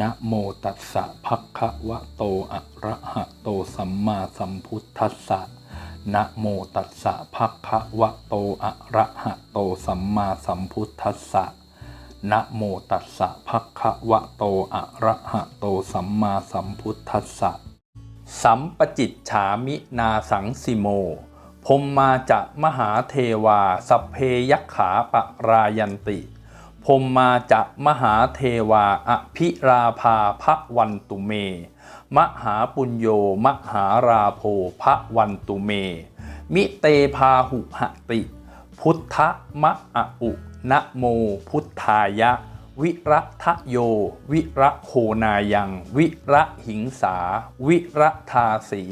นะโมตัสสะภะคะวะโตอะระหะโตสัมมาสัมพุทธัสสะนะโมตัสสะภะคะวะโตอะระหะโตสัมมาสัมพุทธัสสะนะโมตัสสะภะคะวะโตอะระหะโตสัมมาสัมพุทธัสสะสัมปจิตฉามินาสังสิโมพมมาจะมหาเทวาสเพยักขาปะรายันติ พมมาจะมหาเทวาอภิราภาพระวันตุเม มหาปุญโยมหาราโพพระวันตุเม มิเตพาหุหติ พุทธมะอะอุนะโมพุทธายะ วิระทะโย วิระโคนายัง วิระหิงสา วิระทาสี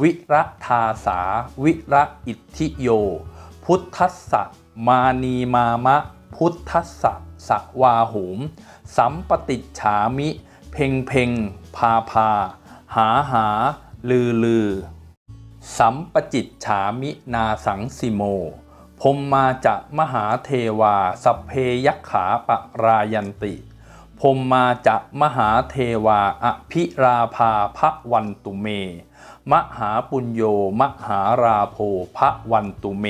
วิระทาสา วิระอิทธิโย พุทธัสสะมานีมามะ พุทธัสสะสวาหุมสัมปติฉามิ เพ่งเพ่งพาพา หาหา ลือลือ สัมปจิตฉามินาสังสิโมพมมาจะมหาเทวาสัพเพยักขาปรายันติพมมาจะมหาเทวาอภิราภาพระวันตุเม มหาปุญโยมหาราโพพระวันตุเม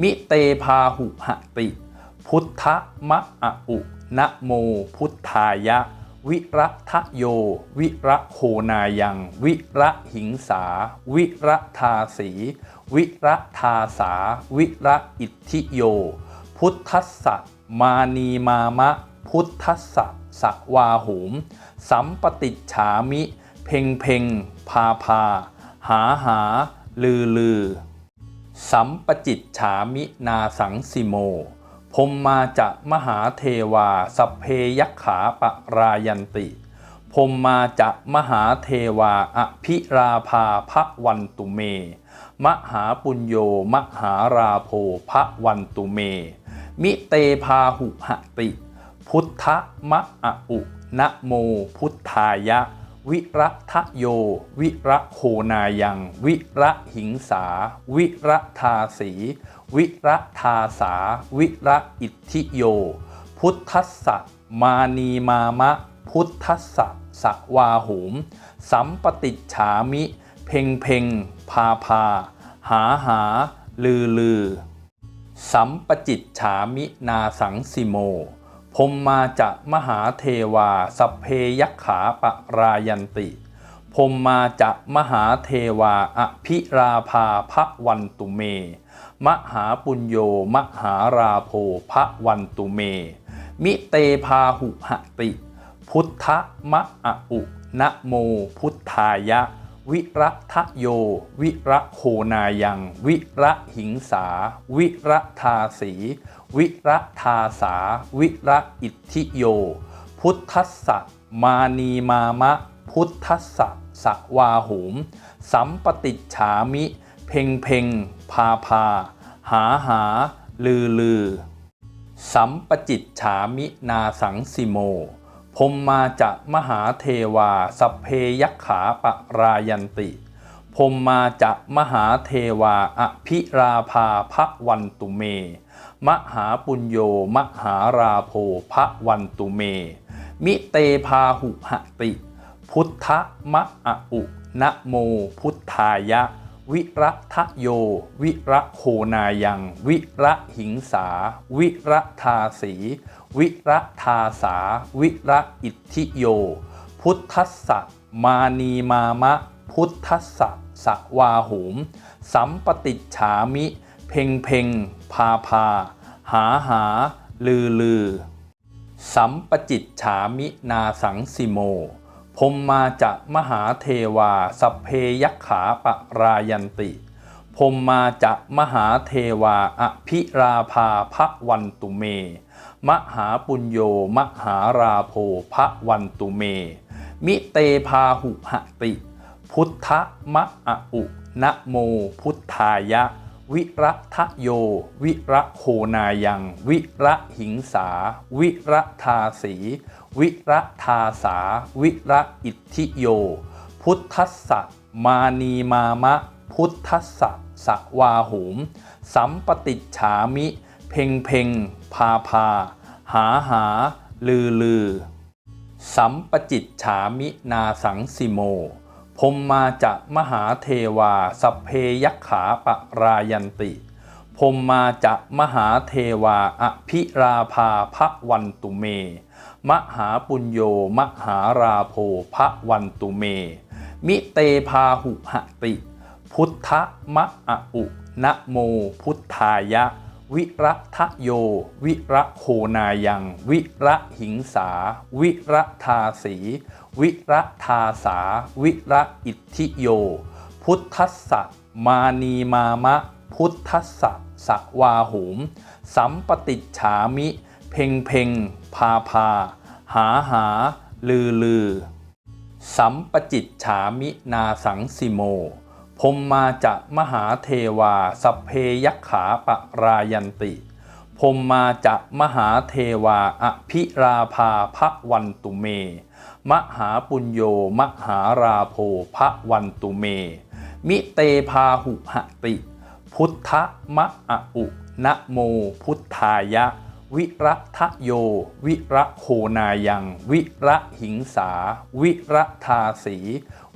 มิเตพาหุหติ พุทธมะอะอุนะโมพุทธายะ วิระทะโย วิระโคนายัง วิระหิงสา วิระทาสี วิระทาสา วิระอิทธิโย พุทธัสสะมานีมามะ พุทธัสสะสวาหุม สัมปติฉามิ เพ่งเพ่งพาพา หาหา ลือลือ สัมปจิตฉามินาสังสิโม พมมาจะมหาเทวาสัพเพยักขาปรายันติพมมาจะมหาเทวาอภิราภาพระวันตุเม มหาปุญโยมหาราโพพระวันตุเม มิเตพาหุหติ พุทธมะอะอุนะโมพุทธายะ วิระทะโย วิระโคนายัง วิระหิงสา วิระทาสี วิระทาสา วิระอิทธิโย พุทธัสสะมานีมามะ พุทธัสสะสวาหุม สัมปติฉามิ เพ่งเพ่งพาพา หาหา ลือลือ สัมปจิตฉามินาสังสิโม มมาจะมหาเทวาสัพเพยักขาปรายันติพมมาจะมหาเทวาอภิราภาพระวันตุเม มหาปุญโยมหาราโพพระวันตุเม มิเตพาหุหติ พุทธมะอะอุนะโมพุทธายะ วิระทะโย วิระโคนายัง วิระหิงสา วิระทาสี วิระทาสา วิระอิทธิโย พุทธัสสะมานีมามะ พุทธัสสะสวาหุม สัมปติฉามิ เพ่งเพ่งพาพา หาหา ลือลือ สัมปจิตฉามินาสังสิโม พมมาจะมหาเทวาสเพยักขาปรายันติพมมาจะมหาเทวาอภิราภาพระวันตุเม มหาปุญโยมหาราโพพระวันตุเม มิเตพาหุหติ พุทธมะอะอุนะโมพุทธายะ วิระทะโย วิระโคนายัง วิระหิงสา วิระทาสี วิระทาสา วิระอิทธิโย พุทธัสสะมานีมามะ พุทธัสสะสวาหุม สัมปติฉามิ เพ่งเพ่งพาพา หาหา ลือลือ สัมปจิตฉามินาสังสิโม พมมาจะมหาเทวาสเพยักขาปรายันติพมมาจะมหาเทวาอภิราภาพระวันตุเม มหาปุญโยมหาราโพพระวันตุเม มิเตพาหุหติ พุทธมะอะอุนะโมพุทธายะ วิระทะโย วิระโคนายัง วิระหิงสา วิระทาสี วิระทาสา วิระอิทธิโย พุทธัสสะมานีมามะ พุทธัสสะสวาหุม สัมปติฉามิ เพ่งเพ่งพาพา หาหา ลือลือ สัมปจิตฉามินาสังสิโม พมมาจะมหาเทวาสัพเพยักขาปรายันติพมมาจะมหาเทวาอภิราภาพระวันตุเม มหาปุญโยมหาราโภพระวันตุเม มิเตพาหุหติ พุทธมะอะอุนะโมพุทธายะ วิระทะโย วิระโคนายัง วิระหิงสา วิระทาสี วิระทาสา วิระอิทธิโย พุทธัสสะมานีมามะ พุทธัสสะสวาหุม สัมปติฉามิ เพ่งเพ่งพาพา หาหา ลือลือ สัมปจิตฉามินาสังสิโม พมมาจะมหาเทวาสัพเพยักขาปรายันติพมมาจะมหาเทวาอภิราภาพระวันตุเม มหาปุญโยมหาราโภพระวันตุเม มิเตพาหุหติ พุทธมะอะอุนะโมพุทธายะ วิระทะโย วิระโคนายัง วิระหิงสา วิระทาสี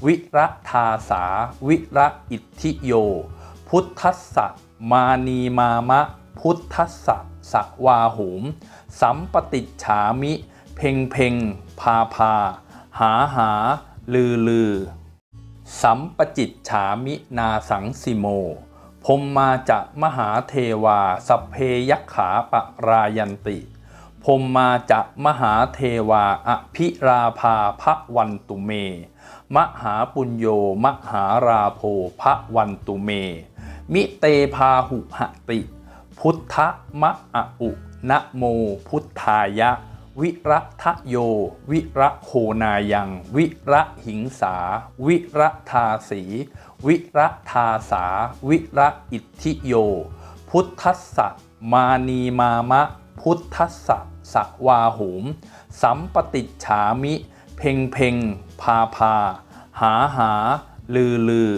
วิระทาสา วิระอิทธิโย พุทธัสสะมานีมามะ พุทธัสสะสวาหุม สัมปติฉามิ เพ่งเพ่งพาพา หาหา ลือลือ สัมปจิตฉามินาสังสิโม พมมาจะมหาเทวาสัพเพยักขาปรายันติพมมาจะมหาเทวาอภิราภาพระวันตุเม มหาปุญโยมหาราโภพระวันตุเม มิเตพาหุหติ พุทธมะอะอุนะโมพุทธายะ วิระทะโย วิระโคนายัง วิระหิงสา วิระทาสี วิระทาสา วิระอิทธิโย พุทธัสสะมานีมามะ พุทธัสสะสวาหุม สัมปติฉามิ เพ่งเพ่งพาพา หาหา ลือลือ